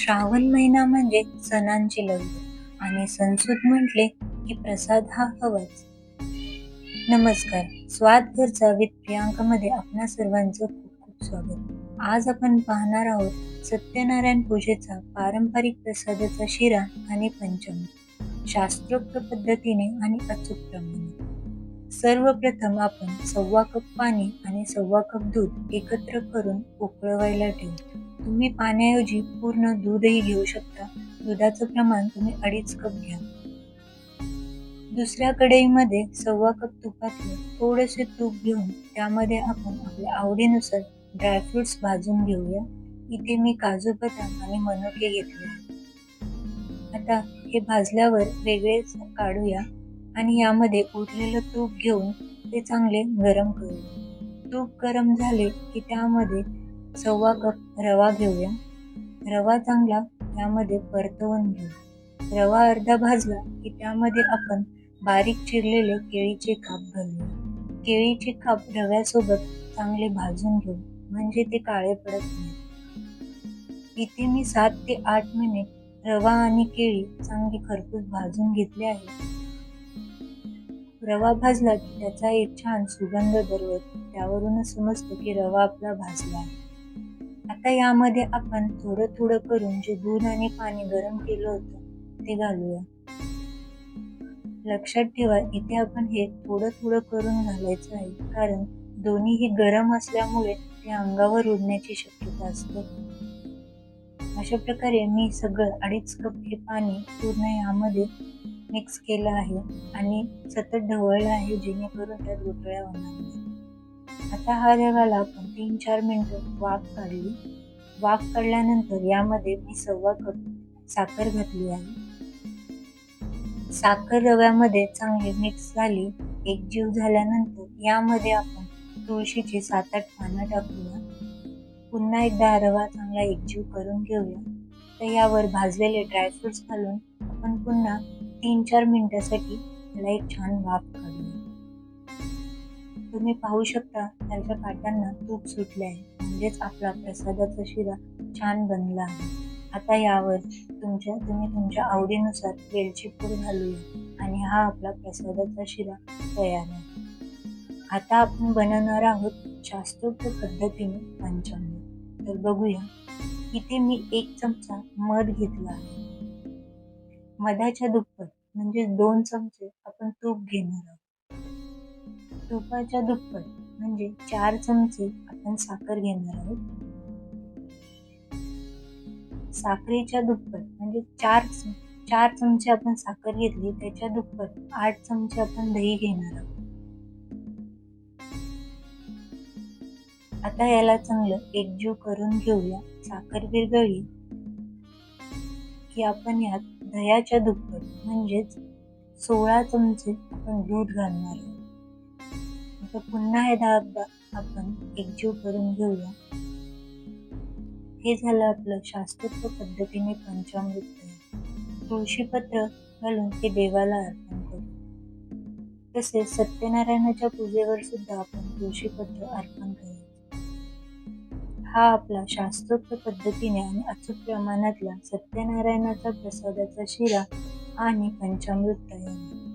श्रावण महिना म्हणजे सणांची लग्न. आणि सणसूद म्हटले की प्रसाद हा हवाच. नमस्कार. स्वाद घरचा विथ प्रियांकामध्ये आपणा सर्वांचं खूप खूप स्वागत. आज आपण पाहणार आहोत सत्यनारायण पूजेचा पारंपरिक प्रसादाचा शिरा आणि पंचम. शास्त्रोक्त पद्धतीने आणि अचूक प्रमाणे. सर्वप्रथम आपण सव्वा कप पाणी आणि सव्वा कप दूध एकत्र करून उकळवायला ठेवू तुम्ही पाण्याऐवजी पूर्ण दूधही घेऊ शकता. दुधाचं प्रमाण तुम्ही अडीच कप घ्या. दुसऱ्या कढईमध्ये सव्वा कप तुपातले थोडेसे तूप घेऊन त्यामध्ये आपण आपल्या आवडीनुसार ड्रायफ्रुट्स भाजून घेऊया. इथे मी काजू बदाम आणि मनुके घेतले. आता हे भाजल्यावर वेगळे काढूया आणि यामध्ये उरलेलं तूप घेऊन ते चांगले गरम करूया. तूप गरम झाले की त्यामध्ये सव्वा कप रवा घेऊया. रवा चांगला त्यामध्ये परतवून घेऊ रवा अर्धा भाजला की त्यामध्ये आपण बारीक चिरलेले केळीचे काप घालूया. केळीचे काप रव्यासोबत चांगले भाजून घेऊ म्हणजे ते काळे पडत नाही. इथे मी सात ते आठ मिनिट रवा आणि केळी चांगली खरपूस भाजून घेतले आहे. रवा भाजला की त्याचा एक छान सुगंध दरवत त्यावरूनच समजतो की रवा आपला भाजला आहे. आता यामध्ये आपण थोडं थोडं करून जे दूध आणि पाणी गरम केलं होतं ते घालूया. लक्षात ठेवा इथे आपण हे थोडं थोडं करून घालायचं आहे. कारण दोन्हीही गरम असल्यामुळे ते अंगावर उडण्याची शक्यता असते. अशा प्रकारे मी सगळं अडीच कप हे पाणी पूर्ण यामध्ये मिक्स केलं आहे आणि सतत ढवळलं आहे जेणेकरून त्यात गुठळ्या होणार नाही. आता हा रव्याला आपण तीन चार मिनिटं वाफ काढली. वाफ काढल्यानंतर यामध्ये मी सव्वा कप साखर घातली आहे. साखर रव्यामध्ये चांगली मिक्स झाली. एकजीव झाल्यानंतर यामध्ये आपण तुळशीची सात आठ पानं टाकूया. पुन्हा एकदा रवा चांगला एकजीव करून घेऊया. तर यावर भाजलेले ड्रायफ्रुट्स घालून आपण पुन्हा तीन चार मिनिटासाठी त्याला एक छान वाफ काढूया. तुम्ही पाहू शकता त्याच्या काट्यांना तूप सुटले आहे. म्हणजेच आपला प्रसादाचा शिरा छान बनला आहे. आता यावर तुमच्या तुम्ही तुमच्या आवडीनुसार वेलची पूड घालूया आणि हा आपला प्रसादाचा शिरा तयार आहे. आता आपण बनवणार आहोत शास्त्रोक्त पद्धतीने पंचामृत. तर बघूया इथे मी एक चमचा मध घेतला आहे. मधाच्या दुप्पट म्हणजे दोन चमचे आपण तूप घेणार आहोत. तुपाच्या दुप्पट म्हणजे चार चमचे आपण साखर घेणार आहोत. साखरेच्या दुप्पट म्हणजे चार चार चमचे आपण साखर घेतली त्याच्या दुप्पट आठ चमचे आपण दही घेणार आहोत. आता याला चांगलं एकजीव करून घेऊया साखर विरघळली की आपण यात दह्याच्या दुप्पट म्हणजेच सोळा चमचे आपण दूध घालणार आहोत. आता पुन्हा एकदा आपण एकजीव करून घेऊया. हे झालं आपलं शास्त्रोक्त पद्धतीने पंचामृत. तुळशीपत्र घालून ते देवाला अर्पण करू. तसेच सत्यनारायणाच्या पूजेवर सुद्धा आपण तुळशीपत्र अर्पण करू हा आपला शास्त्रोक्त पद्धतीने आणि अचूक प्रमाणातला सत्यनारायणाचा प्रसादाचा शिरा आणि पंचामृत तयार.